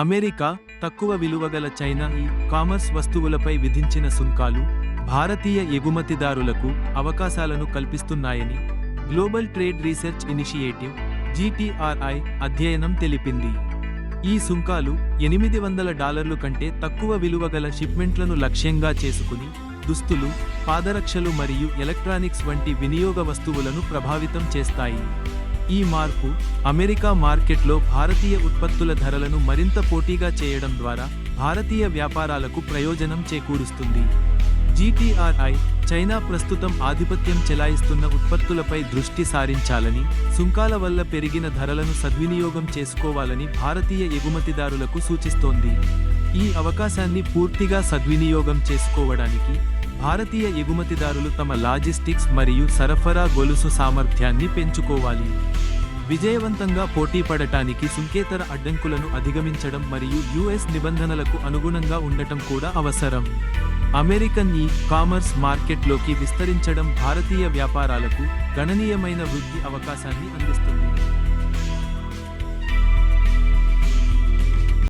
America తక్కువ విలువగల China e commerce వస్తువులపై విధించిన సుంకాలు భారతీయ ఎగుమతిదారులకు అవకాశాలను కల్పిస్తున్నాయని global trade research initiative GTRI అధ్యయనం తెలిపింది. ఈ సుంకాలు ఎనిమిది వందల డాలర్లు కంటే తక్కువ విలువగల షిప్మెంట్లను లక్ష్యంగా చేసుకుని దుస్తులు పాదరక్షలు మరియు ఎలక్ట్రానిక్స్ వంటి వినియోగ వస్తువులను ప్రభావితం చేస్తాయి. ఈ మార్పు అమెరికా మార్కెట్లో భారతీయ ఉత్పత్తుల ధరలను మరింత పోటీగా చేయడం ద్వారా భారతీయ వ్యాపారాలకు ప్రయోజనం చేకూరుస్తుంది. జీటీఆర్ఐ చైనా ప్రస్తుతం ఆధిపత్యం చెలాయిస్తున్న ఉత్పత్తులపై దృష్టి సారించాలని సుంకాల వల్ల పెరిగిన ధరలను సద్వినియోగం చేసుకోవాలని భారతీయ ఎగుమతిదారులకు సూచిస్తోంది. ఈ అవకాశాన్ని పూర్తిగా సద్వినియోగం చేసుకోవడానికి భారతీయ ఎగుమతిదారులు తమ లాజిస్టిక్స్ మరియు సరఫరా గొలుసు సామర్థ్యాన్ని పెంచుకోవాలి. విజయవంతంగా పోటీపడటానికి సుంకేతర అడ్డంకులను అధిగమించడం మరియు యుఎస్ నిబంధనలకు అనుగుణంగా ఉండటం కూడా అవసరం. అమెరికన్ ఈ కామర్స్ మార్కెట్లోకి విస్తరించడం భారతీయ వ్యాపారాలకు గణనీయమైన వృద్ధి అవకాశాన్ని అందిస్తుంది.